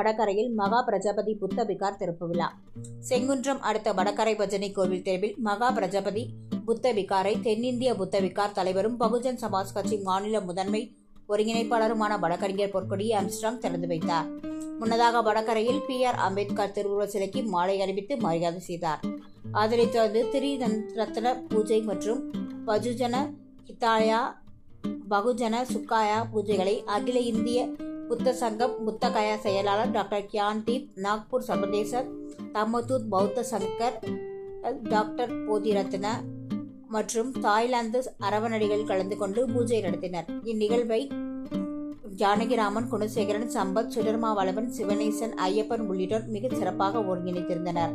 வடகரையில் மகா பிரஜாபதி புத்த விகார் திறப்பு விழா. செங்குன்றம் அடுத்த வடகரை பஜனை கோவில் தெருவில் மகா பிரஜாபதி புத்த விகாரை தென்னிந்திய புத்த விகார் தலைவரும் பகுஜன் சமாஜ் கட்சி மாநில முதன்மை ஒருங்கிணைப்பாளருமான வடகறிஞர் பொற்கொடி ஆம்ஸ்ட்ராங் திறந்து வைத்தார். முன்னதாக வடகரையில் பி ஆர் அம்பேத்கர் திருவுருவ சிலைக்கு மாலை அணிவித்து மரியாதை செய்தார். அதனைத் தொடர்ந்து திரிரத்ன பூஜை மற்றும் பஜுஜன ஹிதாயா பகுஜன சுக்காயா பூஜைகளை அகில இந்திய புத்த சங்கம் புத்தகயா செயலாளர் டாக்டர் கியான் தீப் நாக்பூர் சர்வதேச தம்மதூத் பௌத்த சங்கர் டாக்டர் போதிரத்ன மற்றும் தாய்லாந்து அரவணடிகள் கலந்து கொண்டு பூஜை நடத்தினர். இந்நிகழ்வை ஜானகிராமன் குணசேகரன் சம்பத் சுடர்மாவளவன் சிவனேசன் ஐயப்பன் உள்ளிட்டோர் மிகச் சிறப்பாக ஒருங்கிணைத்திருந்தனர்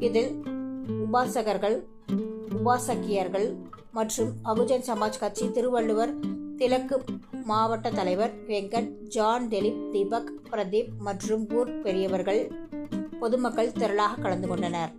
இதில் உபாசகர்கள் உபாசக்கியர்கள் மற்றும் பகுஜன் சமாஜ் கட்சி திருவள்ளுவர் திலக்கு மாவட்ட தலைவர் வெங்கட் ஜான் திலீப் தீபக் பிரதீப் மற்றும் ஊர் பெரியவர்கள் பொதுமக்கள் திரளாக கலந்து கொண்டனர்.